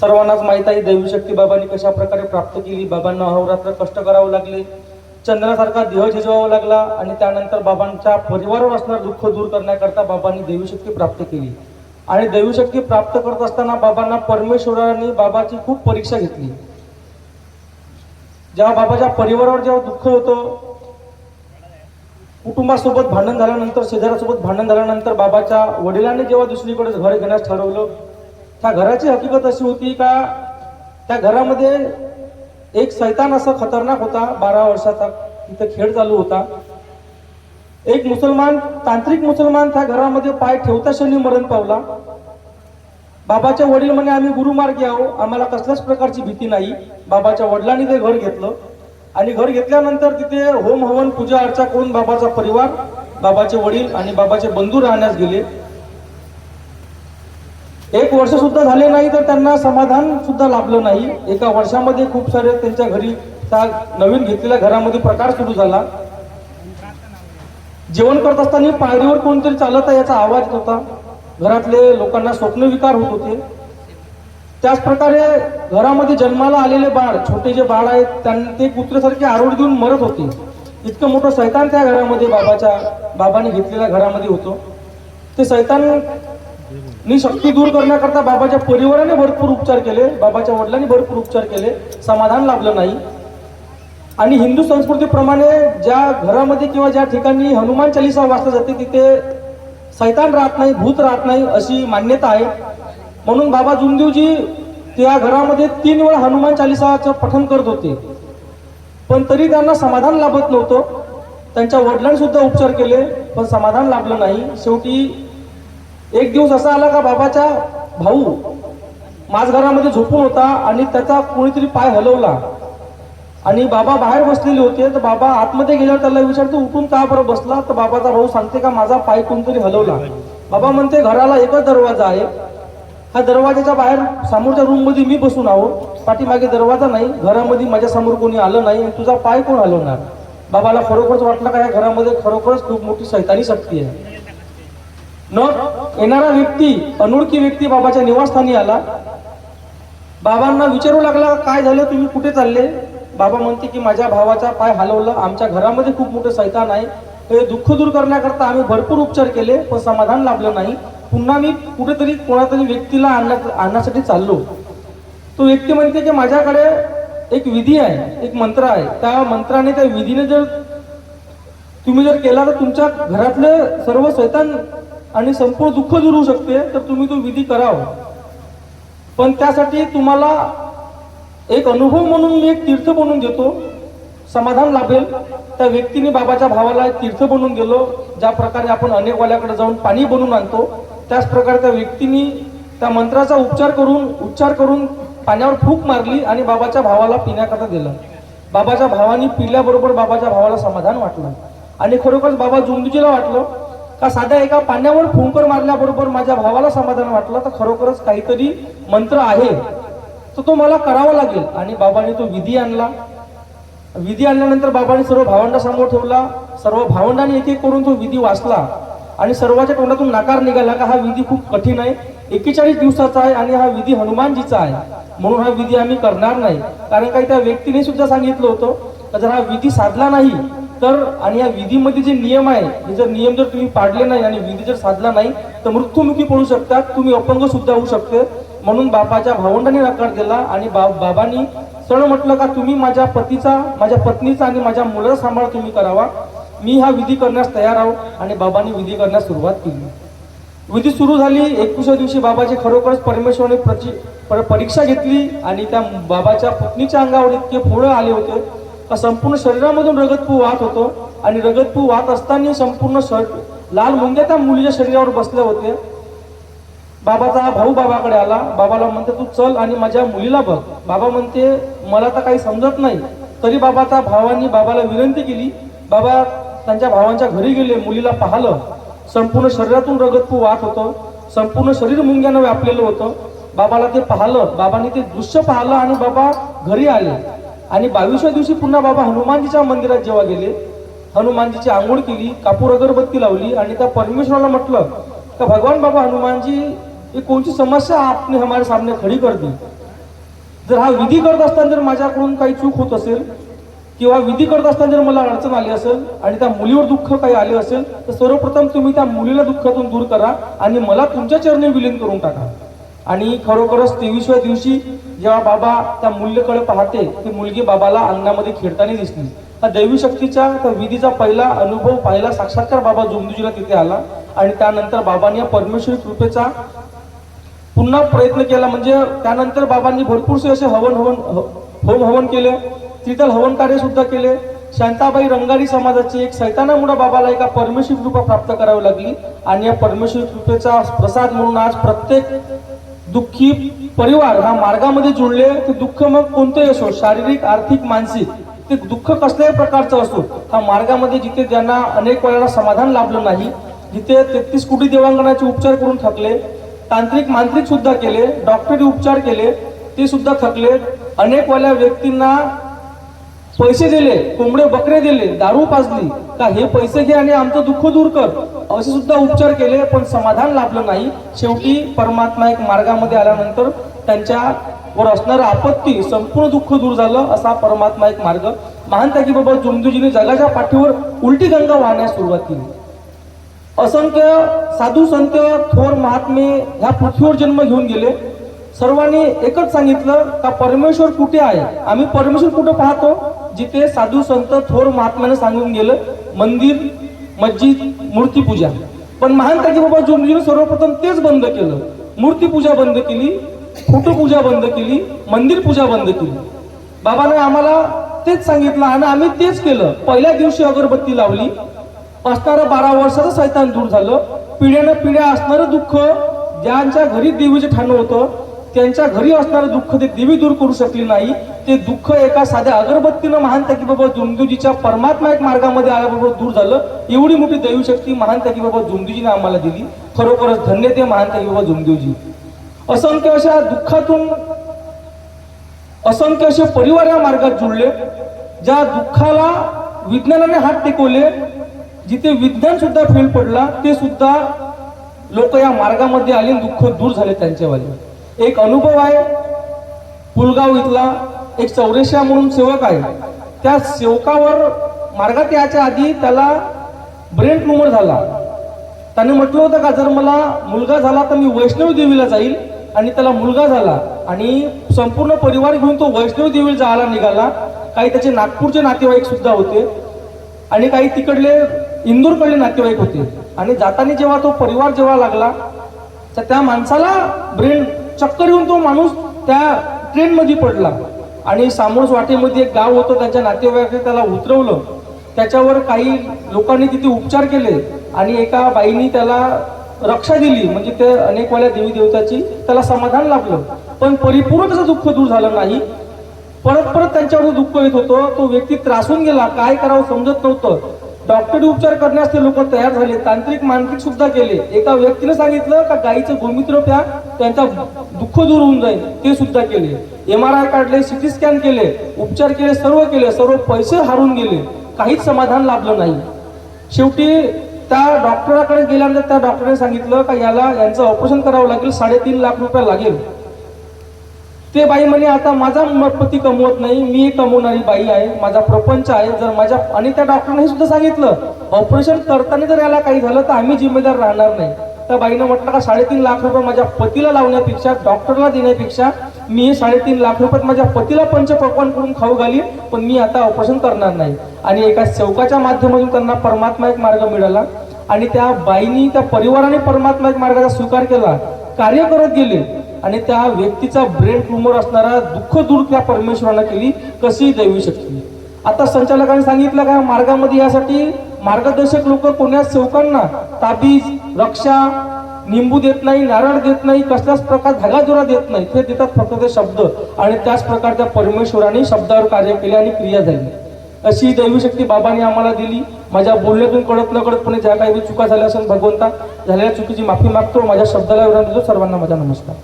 सर्वांनाच माहीत आहे दैवी शक्ती बाबांनी कशा प्रकारे प्राप्त केली? बाबांना अहोरात्र कष्ट करावं लागले. चंद्रासारखा देह झिजवावा लागला आणि त्यानंतर बाबांच्या परिवारावर असणार दुःख दूर करण्याकरता बाबांनी दैवी शक्ती प्राप्त केली. आणि दैवी शक्ती प्राप्त करत असताना बाबांना परमेश्वराने बाबाची खूप परीक्षा घेतली. जेव्हा बाबाच्या परिवारावर जेव्हा दुःख होतं कुटुंबासोबत भांडण झाल्यानंतर शेजाऱ्यासोबत भांडण झाल्यानंतर बाबाच्या वडिलांनी जेव्हा दुसरीकडे घर घेण्यास ठरवलं त्या घराची हकीकत अशी होती का त्या घरामध्ये एक सैतान असा खतरनाक होता बारा वर्षाचा. तिथे खेळ चालू होता. एक मुसलमान तांत्रिक मुसलमान त्या घरामध्ये पाय ठेवता क्षणी मरण पावला. बाबाचे वडील म्हणे आम्ही गुरुमार्गी आहो. आम्हाला कसल्याच प्रकारची भीती नाही. बाबाच्या वडिलांनी ते घर घेतलं. आणि घर घेतल्यानंतर तिथे होम हवन पूजा अर्चा करून बाबाचा परिवार बाबाचे वडील आणि बाबाचे बंधू राहण्यास गेले. एक वर्ष सुद्धा झाले नाही तर त्यांना समाधान सुद्धा लाभलं नाही. एका वर्षामध्ये खूप सारे त्यांच्या घरी त्या नवीन घेतलेल्या घरामध्ये प्रकार सुरू झाला. जेवण करत असताना पायरीवर कोणतरी चालत आहे याचा आवाज होता. घरातले लोकांना स्वप्नविकार होत होते. त्याच प्रकारे घरामध्ये जन्माला आलेले बाळ छोटे जे बाळ आहेत त्यांना ते कुत्र्यासारखे आरोड देऊन मरत होते. इतकं मोठं सैतान त्या घरामध्ये बाबाच्या बाबाने घेतलेल्या घरामध्ये होतो. ते सैतान मी शक्ती दूर करण्याकरता बाबाच्या परिवाराने भरपूर उपचार केले बाबाच्या वडिलांनी भरपूर उपचार केले समाधान लाभलं नाही. आणि हिंदू संस्कृतीप्रमाणे ज्या घरामध्ये किंवा ज्या ठिकाणी हनुमान चालिसा वाचला जाते तिथे सैतान राहत नाही भूत राहत नाही अशी मान्यता आहे. म्हणून बाबा जुमदेवजी त्या घरामध्ये तीन वेळा हनुमान चालिसाचं पठण करत होते. पण तरी त्यांना समाधान लाभत नव्हतं. त्यांच्या वडिलांनी सुद्धा उपचार केले पण समाधान लाभलं नाही. शेवटी एक दिवस असा आला का बाबाचा भाऊ माझ घरामध्ये झोपून होता आणि त्याचा कोणीतरी पाय हलवला. आणि बाबा बाहेर बसलेले होते तर बाबा आतमध्ये गेल्यावर त्याला विचारतो उठून का बरं बसला? तर बाबाचा भाऊ सांगते का माझा पाय कोणतरी हलवला. बाबा म्हणते घराला एकच दरवाजा आहे. हा दरवाजाच्या बाहेर समोरच्या रूममध्ये मी बसून आहो. पाठीमागे दरवाजा नाही. घरामध्ये माझ्यासमोर कोणी आलं नाही आणि तुझा पाय कोण हलवणार? बाबाला खरोखरच वाटलं का या घरामध्ये खरोखरच खूप मोठी सैतानी शक्ती आहे. न येणारा व्यक्ती अनोळखी व्यक्ती बाबाच्या निवासस्थानी आला. बाबांना विचारू लागला काय झालं? तुम्ही कुठे चालले? बाबा म्हणते की माझ्या भावाचा पाय हलवलं. आमच्या घरामध्ये खूप मोठं सैतान आहे. हे दुःख दूर करण्याकरता आम्ही भरपूर उपचार केले पण समाधान लाभलं नाही. पुन्हा मी कुठेतरी कोणातरी व्यक्तीला आणण्या आणण्यासाठी चाललो. तो व्यक्ती म्हणते की माझ्याकडे एक विधी आहे एक मंत्र आहे. त्या मंत्राने त्या विधीने जर तुम्ही जर केला तर तुमच्या घरातलं सर्व सैतान आणि संपूर्ण दुःख दूर होऊ शकते तर तुम्ही तो विधी करावा. पण त्यासाठी तुम्हाला एक अनुभव म्हणून मी एक तीर्थ बनवून देतो. समाधान लाभेल. त्या व्यक्तीने बाबाच्या भावाला एक तीर्थ बनवून गेलो ज्या प्रकारे आपण अनेक वाल्याकडे जाऊन पाणी बनवून आणतो. त्याच प्रकारे त्या व्यक्तीने त्या मंत्राचा उपचार करून उच्चार करून पाण्यावर फूक मारली आणि बाबाच्या भावाला पिण्याकरता दिलं. बाबाच्या भावानी पिल्याबरोबर बाबाच्या भावाला समाधान वाटलं. आणि खरोखरच बाबा जुंदुजीला वाटलं का साध्या एका पाण्यावर फुंकर मारल्याबरोबर माझ्या भावाला समाधान वाटलं तर खरोखरच काहीतरी मंत्र आहे. तर तो मला करावा लागेल. आणि बाबाने तो विधी आणला. विधी आणल्यानंतर बाबाने सर्व भावंडासमोर ठेवला. सर्व भावंडांनी एक एक करून तो विधी वाचला. आणि सर्वांच्या तोंडातून नाकार निघाला का हा विधी खूप कठीण आहे. एकेचाळीस दिवसाचा आहे आणि हा विधी हनुमानजीचा आहे. म्हणून हा विधी आम्ही करणार नाही. कारण काही त्या व्यक्तीने सुद्धा सांगितलं होतं का जर हा विधी साधला नाही तर आणि या विधीमध्ये जे नियम आहे हे जर नियम जर तुम्ही पाडले नाही आणि विधी जर साधला नाही तर मृत्यूमुखी पडू शकतात तुम्ही अपंग सुद्धा होऊ शकते. म्हणून बाबाच्या भावंडाने नकार दिला आणि बा बाबांनी सण म्हटलं का तुम्ही माझ्या पतीचा माझ्या पत्नीचा आणि माझ्या मुलाचा सांभाळ तुम्ही करावा. मी हा विधी करण्यास तयार आहो आणि बाबांनी विधी करण्यास सुरुवात केली. विधी सुरू झाली एकविसव्या दिवशी बाबाची खरोखरच परमेश्वरने प्रची परीक्षा घेतली आणि त्या बाबाच्या पत्नीच्या अंगावर इतके फोडं आले होते. का संपूर्ण शरीरामधून रगतपू वाहत होतो. आणि रगतपू वाहत असताना संपूर्ण शरीर लाल मुंग्या त्या मुलीच्या शरीरावर बसल्या होते. बाबाचा हा भाऊ बाबाकडे आला. बाबाला म्हणते तू चल आणि माझ्या मुलीला बघ. बाबा म्हणते मला तर काही समजत नाही. तरी बाबाचा भावांनी बाबाला विनंती केली. बाबा त्यांच्या भावांच्या घरी गेले मुलीला पाहिलं. संपूर्ण शरीरातून रगतपू वाहत होतं. संपूर्ण शरीर मुंग्यानं व्यापलेलं होतं. बाबाला ते पाहिलं. बाबांनी ते दृश्य पाहिलं आणि बाबा घरी आले. आणि बावीसव्या दिवशी पुन्हा बाबा हनुमानजीच्या मंदिरात जेव्हा गेले हनुमानजीची आंघोळ केली कापूर अगरबत्ती लावली आणि त्या परमेश्वराला म्हटलं का भगवान बाबा हनुमानजी ही ये समस्या आपने हमारे सामने खड़ी करते? जर हा विधी करत असताना जर माझ्याकडून काही चूक होत असेल किंवा विधी करत असताना जर मला अडचण आली असेल आणि त्या मुलीवर दुःख काही आले असेल तर सर्वप्रथम तुम्ही त्या मुलीला दुःखातून दूर करा आणि मला तुमच्या चरणी विलीन करून टाका. आणि खरोखरच तेवीसव्या दिवशी जेव्हा बाबा त्या मूल्यकडे पाहते ती मुलगी बाबाला अंगणामध्ये खेळताना दिसली. त्या दैवी शक्तीच्या त्या विधीचा पहिला अनुभव पहिला साक्षात्कार बाबा जोमदुजीला तिथे आला आणि त्यानंतर बाबांनी या परमेश्वरी कृपेचा पुन्हा प्रयत्न केला. म्हणजे त्यानंतर बाबांनी भरपूरसे असे हवन हवन ह- होम हवन केले त्रितल हवन कार्य सुद्धा केले. शांताबाई रंगारी समाजाची एक सैतानामुळे बाबाला एका परमेश्वरी कृपा प्राप्त करावी लागली. आणि या परमेश्वरी कृपेचा प्रसाद म्हणून आज प्रत्येक दुःखी परिवार हा मार्गामध्ये जुळले ते दुःख मग कोणतंही असो शारीरिक आर्थिक मानसिक? ते दुःख कसल्याही प्रकारचं असो हा मार्गामध्ये जिथे ज्यांना अनेक वेळाला समाधान लाभलं नाही जिथे तेहतीस कोटी देवांगणाचे उपचार करून थकले तांत्रिक मांत्रिक सुद्धा केले डॉक्टरी उपचार केले ते सुद्धा थकले अनेक वाल्या व्यक्तींना पैसे दिले कोंबडे बकरे दिले दारू पाजली. का हे पैसे घे आणि आमचं दुःख दूर कर. असे सुद्धा उपचार केले पण समाधान लाभलं नाही. शेवटी परमात्मा एक मार्गामध्ये आल्यानंतर त्यांच्या वर असणारं आपत्ती संपूर्ण दुःख दूर झालं असा परमात्मा एक मार्ग. महान की बाबा जुमदुजीने जगाच्या पाठीवर उलटी गंगा वाहण्यास सुरुवात केली. असंख्य साधू संत थोर महात्मे ह्या पृथ्वीवर जन्म घेऊन गेले. सर्वांनी एकच सांगितलं का परमेश्वर कुठे आहे? आम्ही परमेश्वर कुठं पाहतो? जिथे साधू संत थोर महात्म्याने सांगून गेलं मंदिर मस्जिद मूर्तीपूजा पण महान काजी बाबा जोमजीने सर्वप्रथम तेच बंद केलं. मूर्तीपूजा बंद केली फोटो पूजा बंद केली मंदिर पूजा बंद केली. बाबाने आम्हाला तेच सांगितलं आणि आम्ही तेच केलं. पहिल्या दिवशी अगरबत्ती लावली. असणारं बारा वर्षाचं सैतान दूर झालं. पिढ्यानं पिढ्या असणारं दुःख ज्यांच्या घरी देवीचं ठाणं होतं त्यांच्या घरी असणारं दुःख ते देवी दूर करू शकली नाही. ते दुःख एका साध्या अगरबत्तीनं महान की बाबा जुमदुजीच्या परमात्मा एक मार्गामध्ये आल्याबरोबर दूर झालं. एवढी मोठी दैवी शक्ती महान की बाबा जुमदुजीने आम्हाला दिली. खरोखरच धन्य ते महान की बाबा जुमदुजी असंख्य अशा दुःखातून असंख्य असे परिवार या मार्गात जुळले ज्या दुःखाला विज्ञानाने हात टेकवले जिथे विज्ञान सुद्धा फेल पडला ते सुद्धा लोक या मार्गामध्ये आले दुःख दूर झाले त्यांच्यावाले. एक अनुभव आहे. पुलगाव इथला एक चौरेशा म्हणून सेवक आहे. त्या सेवकावर मार्गात यायच्या आधी त्याला ब्रेन ट्युमर झाला. त्याने म्हटलं होतं का जर मला मुलगा झाला तर मी वैष्णव देवीला जाईल आणि त्याला मुलगा झाला आणि संपूर्ण परिवार घेऊन तो वैष्णव देवीला जायला निघाला. काही त्याचे नागपूरचे नातेवाईक सुद्धा होते आणि काही तिकडले इंदूरकडले नातेवाईक होते. आणि जाताना जेव्हा तो परिवार जेव्हा लागला तर त्या माणसाला ब्रेन चक्कर येऊन तो माणूस त्या ट्रेनमध्ये पडला. आणि सामोस वाटेमध्ये एक गाव होतं त्यांच्या नातेवाईकाने त्याला उतरवलं. त्याच्यावर काही लोकांनी तिथे उपचार केले आणि एका बाईनी त्याला रक्षा दिली. म्हणजे ते अनेकवाल्या देवी देवताची त्याला समाधान लाभलं. पण परिपूर्ण त्याचं दुःख दूर झालं नाही. परत परत त्यांच्यावर दुःख येत होतं. तो व्यक्ती त्रासून गेला. काय करावं समजत नव्हतं. डॉक्टरी उपचार करण्यास ते लोक तयार झाले. तांत्रिक मानसिक सुद्धा केले एका व्यक्तीने सांगितलं का गाईचं गोमित्र प्या त्यांचा दुःख दूर होऊन जाईल. ते सुद्धा केले. एम आर आय काढले सिटी स्कॅन केले उपचार केले सर्व केले सर्व पैसे हारून गेले. काहीच समाधान लाभलं नाही. शेवटी त्या डॉक्टराकडे गेल्यानंतर त्या डॉक्टरने सांगितलं का याला यांचं ऑपरेशन करावं लागेल साडेतीन लाख रुपये लागेल. ते बाई म्हणे आता माझा पती कमवत नाही मी कमवणारी बाई आहे माझा प्रपंच आहे. जर माझ्या आणि त्या डॉक्टरने सुद्धा सांगितलं ऑपरेशन करताना जर याला काही झालं तर आम्ही जिम्मेदार राहणार नाही. त्या बाईनं म्हटलं का साडेतीन लाख रुपये माझ्या पतीला लावण्यापेक्षा डॉक्टरला देण्यापेक्षा मी साडेतीन लाख रुपयात माझ्या पतीला पंचपक्वान करून खाऊ घाली पण मी आता ऑपरेशन करणार नाही. आणि एका सेवकाच्या माध्यमातून त्यांना परमात्मा एक मार्ग मिळाला. आणि त्या बाईनी त्या परिवाराने परमात्मा एक मार्गाचा स्वीकार केला. कार्य करत गेले. आणि त्या व्यक्तीचा ब्रेन ट्युमर असणारा दुःख दूर त्या परमेश्वरानं केली कशी दैवी शक्ती. आता संचालकांनी सांगितलं का मार्गामध्ये यासाठी मार्गदर्शक लोक कोण्या सेवकांना ताबीज रक्षा निंबू देत नाही नारळ देत नाही कसल्याच प्रकार धागादुरा देत नाही ते देतात फक्त ते शब्द. आणि त्याच प्रकारच्या परमेश्वराने शब्दावर कार्य केले आणि क्रिया झाली. अशी दैवी शक्ती बाबाने आम्हाला दिली. माझ्या बोलण्यातून कळत न कळतपणे ज्या काही चुका झाल्या असेल भगवंता झालेल्या चुकीची माफी मागतो. माझ्या शब्दाला विराम देतो. सर्वांना माझा नमस्कार.